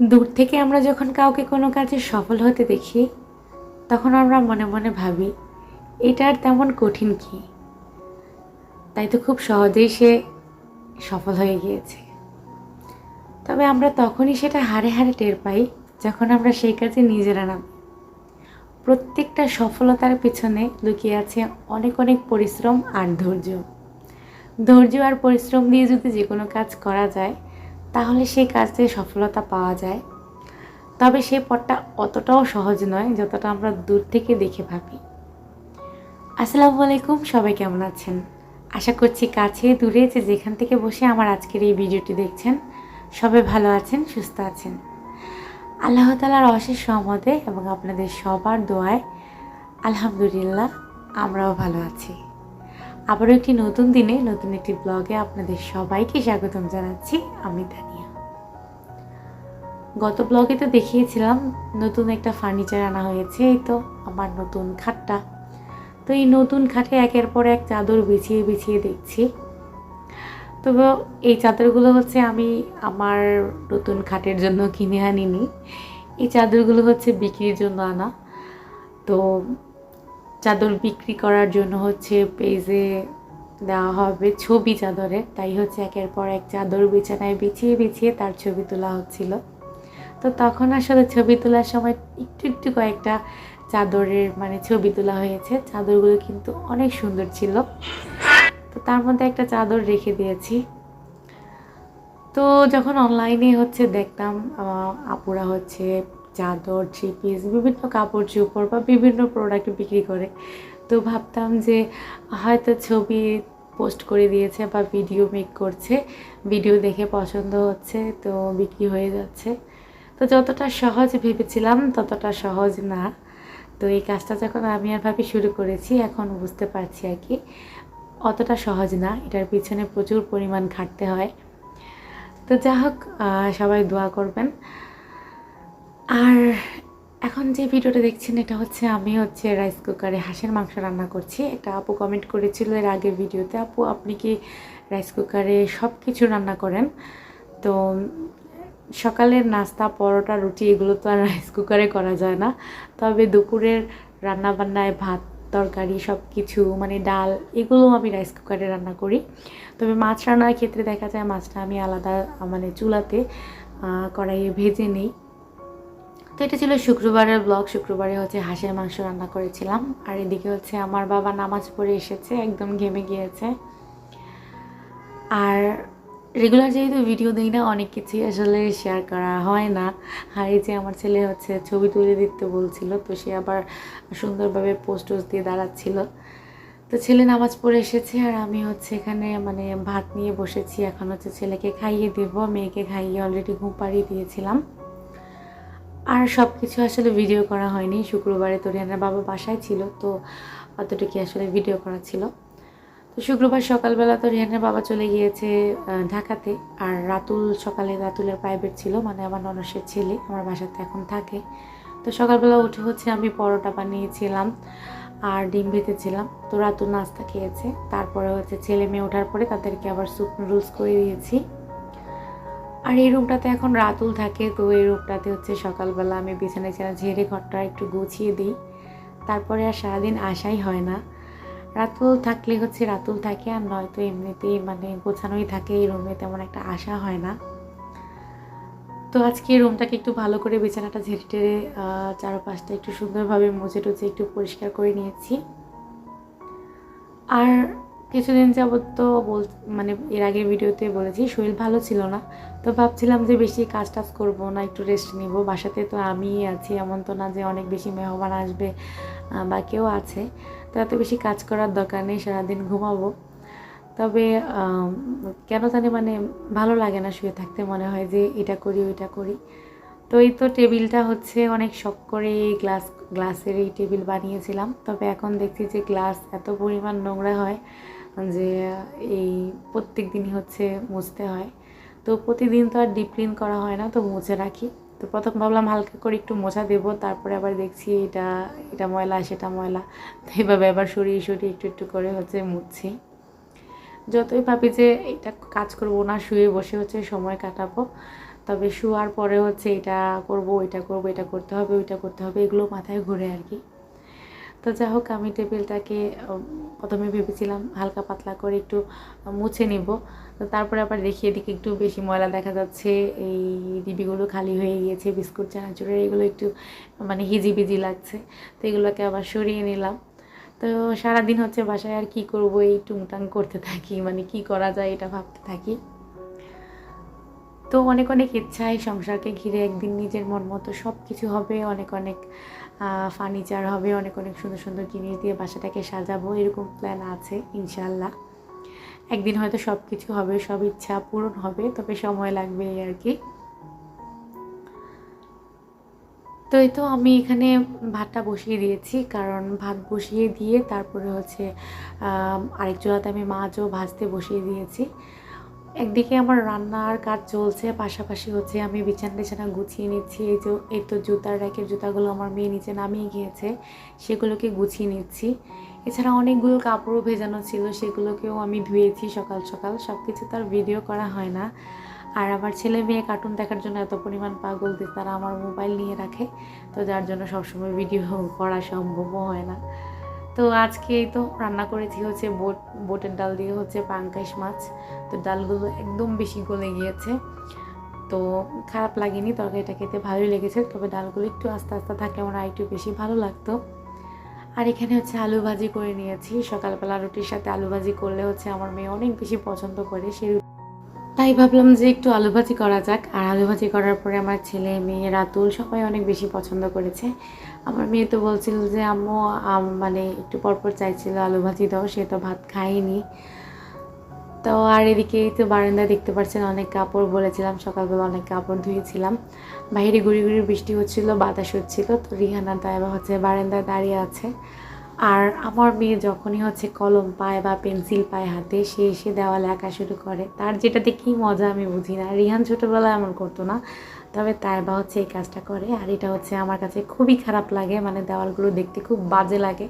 দূর থেকে আমরা যখন কাউকে কোনো কাজে সফল হতে দেখি, তখন আমরা মনে মনে ভাবি এটার তেমন কঠিন কি? তাই তো খুব সহজেই সে সফল হয়ে গিয়েছে। তবে আমরা তখনই সেটা হারে হারে টের পাই, যখন আমরা সেই কাজে নিজেরা নামি। প্রত্যেকটা সফলতার পেছনে লুকিয়ে আছে অনেক অনেক পরিশ্রম আর ধৈর্য। ধৈর্য আর পরিশ্রম দিয়ে যদি যে কোনো কাজ করা যায় তাহলে সেই কাজে সফলতা পাওয়া যায়। তবে সেই পথটা অতটাও সহজ নয়, যতটা আমরা দূর থেকে দেখে ভাবি। আসসালামু আলাইকুম, সবাই কেমন আছেন? আশা করছি কাছে দূরে যে যেখান থেকে বসে আমার আজকের এই ভিডিওটি দেখছেন, সবাই ভালো আছেন, সুস্থ আছেন। আল্লাহ তালার অশেষ সহমতে এবং আপনাদের সবার দোয়ায় আলহামদুলিল্লাহ, আমরাও ভালো আছি। আবারও একটি নতুন দিনে, নতুন একটি ব্লগে আপনাদের সবাইকে স্বাগতম জানাচ্ছি, আমি দানিয়া। গত ব্লগে তো দেখিয়েছিলাম, নতুন একটা ফার্নিচার আনা হয়েছে, এই তো আমার নতুন খাটটা। তো এই নতুন খাটে একের পর এক চাদর বিছিয়ে বিছিয়ে দেখছি। তবে এই চাদরগুলো হচ্ছে আমি আমার নতুন খাটের জন্য কিনে আনিনি। এই চাদরগুলো হচ্ছে বিক্রির জন্য আনা। তো চাদর বিক্রি করার জন্য হচ্ছে পেজে দেওয়া হবে ছবি চাদরে তাই হচ্ছে একের পর এক চাদর বিছানায় বিছিয়ে বিছিয়ে তার ছবি তোলা হচ্ছিল। তো তখন আসলে ছবি তোলার সময় একটু একটু কয়েকটা চাদরের মানে ছবি তোলা হয়েছে। চাদরগুলো কিন্তু অনেক সুন্দর ছিল। তো তার মধ্যে একটা চাদর রেখে দিয়েছি। তো যখন অনলাইনে হচ্ছে দেখতাম আপুরা হচ্ছে চাদর, থ্রি পিস, বিভিন্ন কাপড় চোপড় বা বিভিন্ন প্রোডাক্ট বিক্রি করে। তো ভাবতাম যে হয়তো ছবি পোস্ট করে দিয়েছে বা ভিডিও মেক করছে। ভিডিও দেখে পছন্দ হচ্ছে, তো বিক্রি হয়ে যাচ্ছে। তো যতটা সহজ ভেবেছিলাম, ততটা সহজ না। তো এই কাজটা যখন আমি আর ভাবি শুরু করেছি, এখন বুঝতে পারছি আর কি, অতটা সহজ না। এটার পিছনে প্রচুর পরিমাণ খাটতে হয়। তো যা হোক সবাই দোয়া করবেন। আর এখন যে ভিডিওটা দেখছেন, এটা হচ্ছে আমি হচ্ছে রাইস কুকারে হাঁসের মাংস রান্না করছি। একটা আপু কমেন্ট করেছিল এর আগের ভিডিওতে, আপু, আপনি কি রাইস কুকারে সব কিছু রান্না করেন? তো সকালের নাস্তা, পরোটা, রুটি, এগুলো তো আর রাইস কুকারে করা যায় না। তবে দুপুরের রান্না বান্নায় ভাত, তরকারি সব কিছু মানে ডাল, এগুলো আমি রাইস কুকারে রান্না করি। তবে মাছ রান্নার ক্ষেত্রে দেখা যায় মাছটা আমি আলাদা মানে চুলাতে কড়াইয়ে ভেজে নিই। তো এটা ছিল শুক্রবারের ব্লগ শুক্রবারে হচ্ছে হাঁসের মাংস রান্না করেছিলাম। আর এদিকে হচ্ছে আমার বাবা নামাজ পড়ে এসেছে, একদম ঘেমে গিয়েছে। আর রেগুলার যেহেতু ভিডিও দিই না, অনেক কিছুই আসলে শেয়ার করা হয় না। আর যে আমার ছেলে হচ্ছে ছবি তুলে দিতে বলছিল, তো সে আবার সুন্দরভাবে পোস্ট দিয়ে দাঁড়াচ্ছিল। তো ছেলে নামাজ পড়ে এসেছে আর আমি হচ্ছে এখানে মানে ভাত নিয়ে বসেছি। এখন হচ্ছে ছেলেকে খাইয়ে দেবো, মেয়েকে খাইয়ে অলরেডি ঘুম পাড়িয়ে দিয়েছিলাম। আর সব কিছু আসলে ভিডিও করা হয়নি। শুক্রবারে তো রিয়ানার বাবা বাসায় ছিল, তো অতটুকু আসলে ভিডিও করা ছিল। তো শুক্রবার সকালবেলা তো রিহানের বাবা চলে গিয়েছে ঢাকাতে। আর রাতুল, সকালে রাতুলের প্রাইভেট ছিল মানে আমার ননসের ছেলে, আমার বাসাতে এখন থাকে। তো সকালবেলা উঠে হচ্ছে আমি পরোটা বানিয়েছিলাম আর ডিম ভেজেছিলাম তো রাতুল নাস্তা খেয়েছে, তারপরে হচ্ছে ছেলে মেয়ে ওঠার পরে তাদেরকে আবার স্যুপ নুডলস করে দিয়েছি। আর এই রুমটাতে এখন রাতুল থাকে, তো এই রুমটাতে হচ্ছে সকালবেলা আমি বিছানায় ছেড়ে ঝেড়ে ঘরটা একটু গুছিয়ে দিই। তারপরে আর সারাদিন আসাই হয় না। রাতুল থাকলে হচ্ছে রাতুল থাকে আর নয়তো এমনিতেই মানে গোছানোই থাকে এই রুমে তেমন একটা আশা হয় না। তো আজকে রুমটাকে একটু ভালো করে বিছানাটা ঝেড়ে টেরে চারপাশটা একটু সুন্দরভাবে মুছে টুচে একটু পরিষ্কার করে নিয়েছি। আর কিছুদিন যাবৎ তো বল মানে এর আগের ভিডিওতে বলেছি, শরীর ভালো ছিল না। তো ভাবছিলাম যে বেশি কাজ টাজ করব না, একটু রেস্ট নিব। বাসাতে তো আমিই আছি, এমন তো না যে অনেক বেশি মেহমান আসবে বা কেউ আছে। তো এত বেশি কাজ করার দরকার নেই, সারাদিন ঘুমাবো। তবে কেন জানি মানে ভালো লাগে না শুয়ে থাকতে মনে হয় যে এটা করি, ওইটা করি। তো এই তো টেবিলটা হচ্ছে অনেক শখ করে গ্লাস, গ্লাসের এই টেবিল বানিয়েছিলাম। তবে এখন দেখছি যে গ্লাস এত পরিমাণ নোংরা হয় যে এই প্রত্যেক দিনই হচ্ছে মুছতে হয়। তো প্রতিদিন তো আর ডিপ ক্লিন করা হয় না, তো মুছে রাখি। তো প্রথম ভাবলাম হালকা করে একটু মোছা দেবো, তারপরে আবার দেখছি এটা এটা ময়লা, সেটা ময়লা। তো এইভাবে আবার সরিয়ে সরিয়ে একটু একটু করে হচ্ছে মুছছি। যতই ভাবি যে এটা কাজ করব না, শুয়ে বসে হচ্ছে সময় কাটাবো, তবে শোয়ার পরে হচ্ছে এটা করব এটা করব, এটা করতে হবে, ওইটা করতে হবে, এগুলো মাথায় ঘুরে আর কি। তো যাই হোক, আমি টেবিলটাকে প্রথমে ভেবেছিলাম হালকা পাতলা করে একটু মুছে নিব। তারপরে আবার দেখি এদিকে একটু বেশি ময়লা দেখা যাচ্ছে। এই ডিবিগুলো খালি হয়ে গিয়েছে, বিস্কুট, চানাচুরের এগুলো একটু মানে হিজিবিজি লাগছে। তো এগুলোকে আবার সরিয়ে নিলাম। তো সারাদিন হচ্ছে বাসায় আর কি করব, এই টুংটাং করতে থাকি মানে কি করা যায় এটা ভাবতে থাকি। তো অনেক অনেক ইচ্ছা এই সংসারকে ঘিরে একদিন নিজের মন মতো সব কিছু হবে, অনেক অনেক ফার্নিচার হবে, অনেক অনেক সুন্দর সুন্দর জিনিস দিয়ে বাসাটাকে সাজাবো, এরকম প্ল্যান আছে ইনশাল্লাহ একদিন হয়তো সব কিছু হবে, সব ইচ্ছা পূরণ হবে, তবে সময় লাগবে এই আর কি। তো এই তো আমি এখানে ভাতটা বসিয়ে দিয়েছি, কারণ ভাত বসিয়ে দিয়ে তারপরে হচ্ছে আরেক চুলাতে আমি মাছও ভাজতে বসিয়ে দিয়েছি। একদিকে আমার রান্নার কাজ চলছে, পাশাপাশি হচ্ছে আমি বিছানা টিছানা গুছিয়ে নিচ্ছি। এই যে, এই তো জুতার র্যাকের জুতাগুলো আমার মেয়ে নিচে নামিয়ে গিয়েছে, সেগুলোকে গুছিয়ে নিচ্ছি। এছাড়া অনেকগুলো কাপড়ও ভেজানো ছিল, সেগুলোকেও আমি ধুয়েছি সকাল সকাল সব কিছু তার ভিডিও করা হয় না। আর আমার ছেলে মেয়ে কার্টুন দেখার জন্য এত পরিমাণ পাগল যে তারা আমার মোবাইল নিয়ে রাখে, তো যার জন্য সবসময় ভিডিও করা সম্ভবও হয় না। তো আজকে এই তো রান্না করেছি হচ্ছে বোট, বোটের ডাল দিয়ে হচ্ছে পাঙ্কাশ মাছ। তো ডালগুলো একদম বেশি গলে গিয়েছে। তো খারাপ লাগেনি, তরকারিটা খেতে ভালোই লেগেছে, তবে ডালগুলো একটু আস্তে আস্তে থাকলে আমার একটু বেশি ভালো লাগতো। আর এখানে হচ্ছে আলু ভাজি করে নিয়েছি। সকালবেলা রুটির সাথে আলু ভাজি করলে হচ্ছে আমার মেয়ে অনেক বেশি পছন্দ করে সে তাই ভাবলাম যে একটু আলু ভাজি করা যাক। আর আলু ভাজি করার পরে আমার ছেলে, মেয়ে, রাতুল সবাই অনেক বেশি পছন্দ করেছে। আমার মেয়ে তো বলছিল যে, আম্মু, আম- মানে একটু পরপর চাইছিল আলু ভাজি দাও, সে তো ভাত খায়নি। তো আর এদিকে তো বারান্দায় দেখতে পাচ্ছেন অনেক কাপড় বলেছিলাম, সকালবেলা অনেক কাপড় ধুয়েছিলাম। বাইরে গুড়ি গুড়ি বৃষ্টি হচ্ছিল, বাতাস হচ্ছিল, তো রিহানা তাইবা হচ্ছে বারান্দায় দাঁড়িয়ে আছে। আর আমার মেয়ে যখনই হচ্ছে কলম পায় বা পেন্সিল পায় হাতে, সে এসে দেওয়ালে আঁকা শুরু করে। তার যেটাতে কী মজা আমি বুঝি না। রিহান ছোটোবেলায় এমন করতো না, তবে তাই বা হচ্ছে এই কাজটা করে। আর এটা হচ্ছে আমার কাছে খুবই খারাপ লাগে মানে দেওয়ালগুলো দেখতে খুব বাজে লাগে।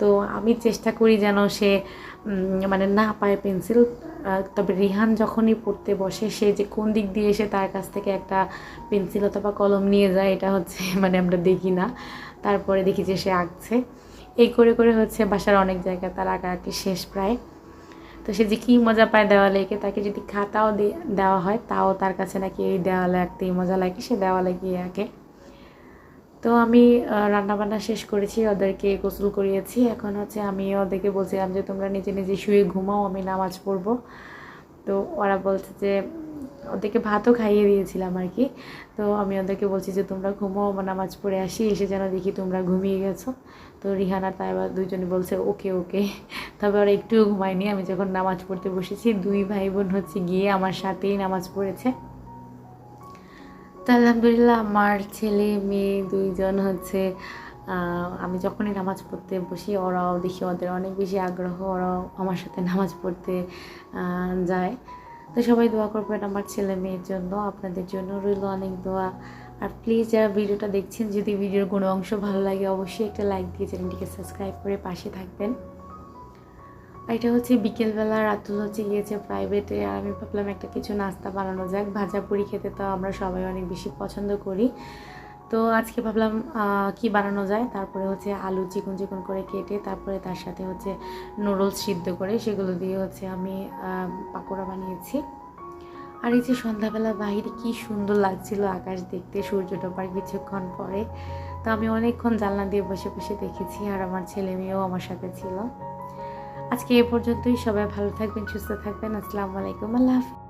তো আমি চেষ্টা করি যেন সে মানে না পায় পেন্সিল। তবে রিহান যখনই পড়তে বসে, সে যে কোন দিক দিয়ে এসে তার কাছ থেকে একটা পেন্সিল অথবা কলম নিয়ে যায়, এটা হচ্ছে মানে আমরা দেখি না। তারপরে দেখি যে সে আঁকছে। এই করে করে হচ্ছে বাসার অনেক জায়গায় তার আঁকাআঁকি শেষ প্রায়। তো সে যে কী মজা পায় দেওয়ালে এঁকে তাকে যদি খাতাও দেওয়া হয়, তাও তার কাছে নাকি এই দেওয়ালে আঁকতেই মজা লাগে, সে দেওয়ালে গিয়ে আঁকে। তো আমি রান্না বান্না শেষ করেছি, ওদেরকে গোসল করিয়েছি। এখন হচ্ছে আমি ওদেরকে বলছিলাম যে তোমরা নিজে নিজে শুয়ে ঘুমাও, আমি নামাজ পড়ব। তো ওরা বলছে যে, ওদেরকে ভাতও খাইয়ে দিয়েছিলাম আর কি। তো আমি ওদেরকে বলছি যে, তোমরা ঘুমো নামাজ পড়ে আসি, এসে যেন দেখি তোমরা ঘুমিয়ে গেছো। তো রিহানা তাইবা দুইজনে বলছে, ওকে ওকে। তবে ওরা একটুও ঘুমায়নি। আমি যখন নামাজ পড়তে বসেছি, দুই ভাই বোন হচ্ছে গিয়ে আমার সাথেই নামাজ পড়েছে। তো আলহামদুলিল্লাহ, আমার ছেলে, মেয়ে দুইজন হচ্ছে আমি যখনই নামাজ পড়তে বসি, ওরাও দেখি ওদের অনেক বেশি আগ্রহ, ওরাও আমার সাথে নামাজ পড়তে যায়। তো সবাই দোয়া করবেন আমার ছেলে মেয়ের জন্য, আপনাদের জন্য রইল অনেক দোয়া। আর প্লিজ যারা ভিডিওটা দেখছেন, যদি ভিডিওর কোনো অংশ ভালো লাগে, অবশ্যই একটা লাইক দিয়ে চ্যানেলটিকে সাবস্ক্রাইব করে পাশে থাকবেন। আর এটা হচ্ছে বিকেলবেলা, রাতুল হচ্ছে গিয়েছে প্রাইভেটে আর আমি ভাবলাম একটা কিছু নাস্তা বানানো যাক। ভাজা পুরি খেতে তো আমরা সবাই অনেক বেশি পছন্দ করি। তো আজকে ভাবলাম কি বানানো যায়? তারপরে হচ্ছে আলু চিকন চিকন করে কেটে, তারপরে তার সাথে হচ্ছে নুডলস সিদ্ধ করে, সেগুলো দিয়ে হচ্ছে আমি পাকোড়া বানিয়েছি। আর এই যে সন্ধ্যাবেলা বাইরে কি সুন্দর লাগছিল আকাশ দেখতে সূর্য ডোবার কিছুক্ষণ পরে। তো আমি অনেকক্ষণ জানলা দিয়ে বসে বসে দেখেছি, আর আমার ছেলে মেয়েও আমার সাথে ছিল। আজকে এ পর্যন্তই, সবাই ভালো থাকবেন, সুস্থ থাকবেন, আসসালামু আলাইকুম, আল্লাহ হাফিজ।